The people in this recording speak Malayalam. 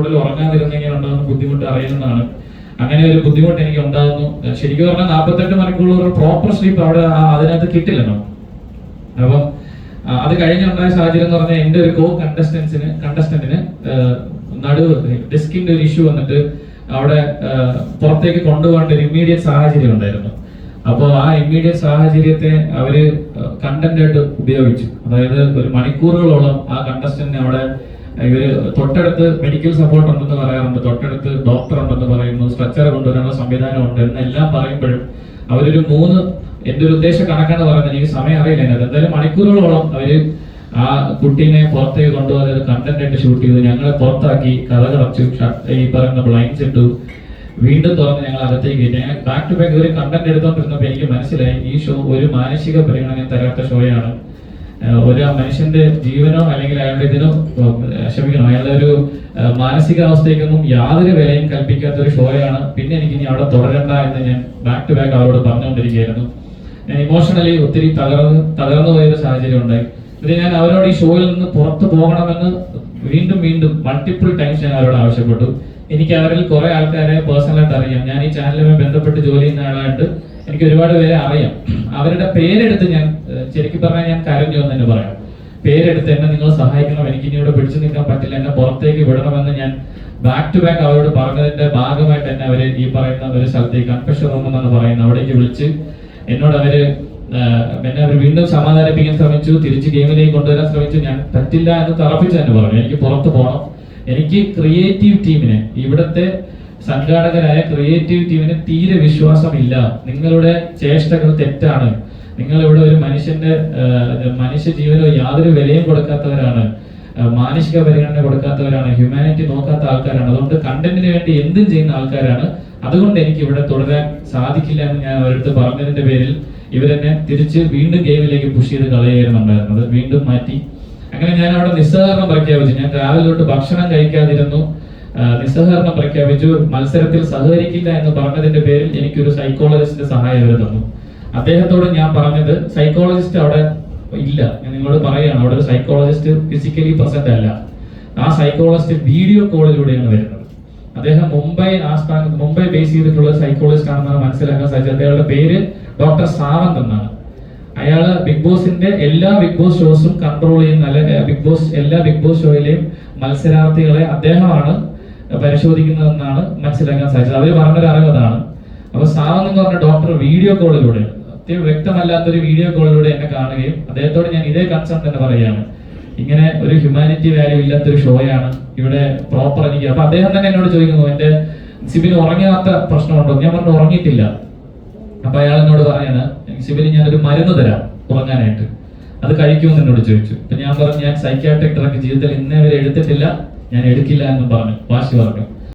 കൂടുതൽ ഉറങ്ങാതിരുന്നെങ്കിൽ ഉണ്ടാകുന്ന ബുദ്ധിമുട്ട് അറിയുന്നതാണ്. അങ്ങനെ ഒരു ബുദ്ധിമുട്ട് എനിക്ക് ഉണ്ടാകുന്നു. ശരിക്കും പറഞ്ഞാൽ നാൽപ്പത്തെട്ട് മണിക്കൂർ പ്രോപ്പർ സ്ലീപ്പ് അവിടെ അതിനകത്ത് കിട്ടില്ലല്ലോ. അപ്പം ആ, അത് കഴിഞ്ഞുണ്ടായ സാഹചര്യം എന്ന് പറഞ്ഞാൽ എന്റെ ഒരു കോ കണ്ടസ്റ്റൻസിന് കണ്ടസ്റ്റന്റിന് നടുവ് ഡിസ്കിന്റെ ഒരു ഇഷ്യൂ വന്നിട്ട് അവിടെ പുറത്തേക്ക് കൊണ്ടുപോകേണ്ട ഒരു ഇമ്മീഡിയറ്റ് സാഹചര്യം ഉണ്ടായിരുന്നു. അപ്പോൾ ആ ഇമ്മീഡിയറ്റ് സാഹചര്യത്തെ അവർ കണ്ടന്റ് ആയിട്ട് ഉപയോഗിച്ചു. അതായത് ഒരു മണിക്കൂറുകളോളം ആ കണ്ടസ്റ്റന്റിനെ അവിടെ ഇവർ തൊട്ടടുത്ത് മെഡിക്കൽ സപ്പോർട്ട് ഉണ്ടെന്ന് പറയാറുണ്ട് തൊട്ടടുത്ത് ഡോക്ടർ ഉണ്ടെന്ന് പറയുന്നു സ്ട്രക്ചർ കൊണ്ടുവരാനുള്ള സംവിധാനം ഉണ്ട് എന്നെല്ലാം പറയുമ്പോഴും അവരൊരു മൂന്ന് എന്റെ ഒരു ഉദ്ദേശ കണക്കാണ് പറയുന്നത് എനിക്ക് സമയം അറിയില്ല. അതിനകത്ത് എന്തായാലും മണിക്കൂറുകളോളം അവർ ആ കുട്ടീനെ പുറത്തേക്ക് കൊണ്ടുപോകാതെ കണ്ടന്റ് ആയിട്ട് ഷൂട്ട് ചെയ്തു ഞങ്ങളെ പുറത്താക്കി കഥ ഈ പറയുന്ന ബ്ലൈൻസ് ഇട്ടു. വീണ്ടും തുറന്ന് ഞങ്ങൾ അകത്തേക്ക് ഞങ്ങൾ ബാക്ക് ടു ബാക്ക് ഒരു കണ്ടന്റ് എടുത്തോണ്ടിരുന്നപ്പോൾ എനിക്ക് മനസ്സിലായി ഈ ഷോ ഒരു മാനസിക പരിഗണന തരാത്ത ഷോയാണ് ഒരു മനുഷ്യന്റെ ജീവനോ അല്ലെങ്കിൽ അയാളുടെ ഇതിനോ ക്ഷമിക്കണം അയാളുടെ ഒരു മാനസികാവസ്ഥയ്ക്കൊന്നും യാതൊരു വിലയും കൽപ്പിക്കാത്ത ഒരു ഷോയാണ്. പിന്നെ എനിക്ക് ഇനി അവിടെ തുടരണ്ട എന്ന് ഞാൻ ബാക്ക് ടു ബാക്ക് അവരോട് പറഞ്ഞുകൊണ്ടിരിക്കുകയായിരുന്നു. ഞാൻ ഇമോഷണലി ഒത്തിരി തകർന്ന് തകർന്നു പോയൊരു സാഹചര്യം ഉണ്ടായി. ഇത് ഞാൻ അവരോട് ഈ ഷോയിൽ നിന്ന് പുറത്തു പോകണമെന്ന് വീണ്ടും വീണ്ടും മൾട്ടിപ്പിൾ ടൈംസ് ഞാൻ അവരോട് ആവശ്യപ്പെട്ടു. എനിക്ക് അവരിൽ കുറെ ആൾക്കാരെ പേഴ്സണലായിട്ട് അറിയാം. ഞാൻ ഈ ചാനലുമായി ബന്ധപ്പെട്ട് ജോലി ചെയ്യുന്ന ആളായിട്ട് എനിക്ക് ഒരുപാട് പേരെ അറിയാം. അവരുടെ പേരെടുത്ത് ഞാൻ ശരിക്കും പറഞ്ഞാൽ ഞാൻ കരഞ്ഞു എന്ന് തന്നെ പറയാം. പേരെടുത്ത് എന്നെ നിങ്ങൾ സഹായിക്കണം. എനിക്ക് ഇനി ഇവിടെ പിടിച്ചു നിൽക്കാൻ പറ്റില്ല. എന്നെ പുറത്തേക്ക് വിടണമെന്ന് ഞാൻ ബാക്ക് ടു ബാക്ക് അവരോട് പറഞ്ഞതിന്റെ ഭാഗമായിട്ട് തന്നെ അവർ ഈ പറയുന്ന ഒരു സ്ഥലത്തേക്ക് കൺഫെഷൻ എന്നാണ് പറയുന്നത്. അവിടേക്ക് വിളിച്ച് എന്നോട് അവർ എന്നെ അവർ വീണ്ടും സമാധാനിപ്പിക്കാൻ ശ്രമിച്ചു. തിരിച്ച് ഗെയിമിലേക്ക് കൊണ്ടുവരാൻ ശ്രമിച്ചു. ഞാൻ പറ്റില്ല എന്ന് തറപ്പിച്ച് തന്നെ പറഞ്ഞു. എനിക്ക് പുറത്ത് പോകണം എനിക്ക് ക്രിയേറ്റീവ് ടീമിനെ ഇവിടുത്തെ സംഘാടകരായ ക്രിയേറ്റീവ് ടീമിന് തീരെ വിശ്വാസമില്ല. നിങ്ങളുടെ ചേഷ്ടകൾ തെറ്റാണ്. നിങ്ങൾ ഇവിടെ ഒരു മനുഷ്യന്റെ മനുഷ്യ ജീവനോ യാതൊരു വിലയും കൊടുക്കാത്തവരാണ്. മാനുഷിക പരിഗണന കൊടുക്കാത്തവരാണ്. ഹ്യൂമാനിറ്റി നോക്കാത്ത ആൾക്കാരാണ്. അതുകൊണ്ട് കണ്ടന്റിന് വേണ്ടി എന്തും ചെയ്യുന്ന ആൾക്കാരാണ്. അതുകൊണ്ട് എനിക്ക് ഇവിടെ തുടരാൻ സാധിക്കില്ല എന്ന് ഞാൻ അവരടുത്ത് പറഞ്ഞതിന്റെ പേരിൽ ഇവരെന്നെ തിരിച്ച് വീണ്ടും ഗെയിമിലേക്ക് പുഷ് ചെയ്ത് കളയായിരുന്നുണ്ടായിരുന്നത് വീണ്ടും മാറ്റി. അങ്ങനെ ഞാൻ അവിടെ നിസ്സഹകരണം പ്രഖ്യാപിച്ചു. ഞാൻ രാവിലെ തൊട്ട് ഭക്ഷണം കഴിക്കാതിരുന്നു. നിസ്സഹകരണം പ്രഖ്യാപിച്ചു. മത്സരത്തിൽ സഹകരിക്കില്ല എന്ന് പറഞ്ഞതിന്റെ പേരിൽ എനിക്കൊരു സൈക്കോളജിസ്റ്റിന്റെ സഹായം അവർ തന്നു. അദ്ദേഹത്തോട് ഞാൻ പറഞ്ഞത് സൈക്കോളജിസ്റ്റ് അവിടെ ഇല്ല. ഞാൻ നിങ്ങളോട് പറയുകയാണ് അവിടെ ഒരു സൈക്കോളജിസ്റ്റ് ഫിസിക്കലി പ്രസന്റ് അല്ല. ആ സൈക്കോളജിസ്റ്റ് വീഡിയോ കോളിലൂടെയാണ് വരുന്നത്. അദ്ദേഹം മുംബൈ ആസ്ഥാന മുംബൈ ബേസ് ചെയ്തിട്ടുള്ള സൈക്കോളജിസ്റ്റ് ആണെന്നാണ് മനസ്സിലാക്കാൻ സാധിച്ചത്. അദ്ദേഹത്തിന്റെ പേര് ഡോക്ടർ സാവന്ത് എന്നാണ്. അയാൾ ബിഗ് ബോസിന്റെ എല്ലാ ബിഗ് ബോസ് ഷോസും കൺട്രോൾ ചെയ്യുന്ന അല്ലെ ബിഗ് ബോസ് എല്ലാ ബിഗ് ബോസ് ഷോയിലെയും മത്സരാർത്ഥികളെ അദ്ദേഹമാണ് പരിശോധിക്കുന്നതെന്നാണ് മനസ്സിലാക്കാൻ സാധിച്ചത്. അവർ പറഞ്ഞൊരു അറിവതാണ് അപ്പൊ സാവന്ത് എന്ന് പറഞ്ഞ ഡോക്ടർ വീഡിയോ കോളിലൂടെ വ്യക്തമല്ലാത്തൊരു വീഡിയോ കോളിലൂടെ എന്നെ കാണുകയും അദ്ദേഹത്തോട് ഞാൻ ഇതേ കൺസേൺ തന്നെ പറയുകയാണ്. ഇങ്ങനെ ഒരു ഹ്യൂമാനിറ്റി വാല്യൂ ഇല്ലാത്ത ഒരു ഷോയാണ് ഇവിടെ പ്രോപ്പർ എനിക്ക് അപ്പൊ അദ്ദേഹം തന്നെ എന്നോട് ചോദിക്കുന്നു എന്റെ സിബിൻ ഉറങ്ങാത്ത പ്രശ്നമുണ്ടോ? ഞാൻ പറഞ്ഞു ഉറങ്ങിയിട്ടില്ല. അപ്പൊ അയാൾ എന്നോട് പറയാണ് സിബിന് ഞാൻ ഒരു മരുന്ന് തരാം ഉറങ്ങാനായിട്ട്. അത് കഴിക്കുമെന്ന് എന്നോട് ചോദിച്ചു. അപ്പൊ ഞാൻ പറഞ്ഞു ഞാൻ സൈക്യാട്രിക് ഡ്രഗ് ജീവിതത്തിൽ ഇന്നേ വരെ എടുത്തിട്ടില്ല ഞാൻ എടുക്കില്ല എന്ന് പറഞ്ഞു. വാശി പറഞ്ഞു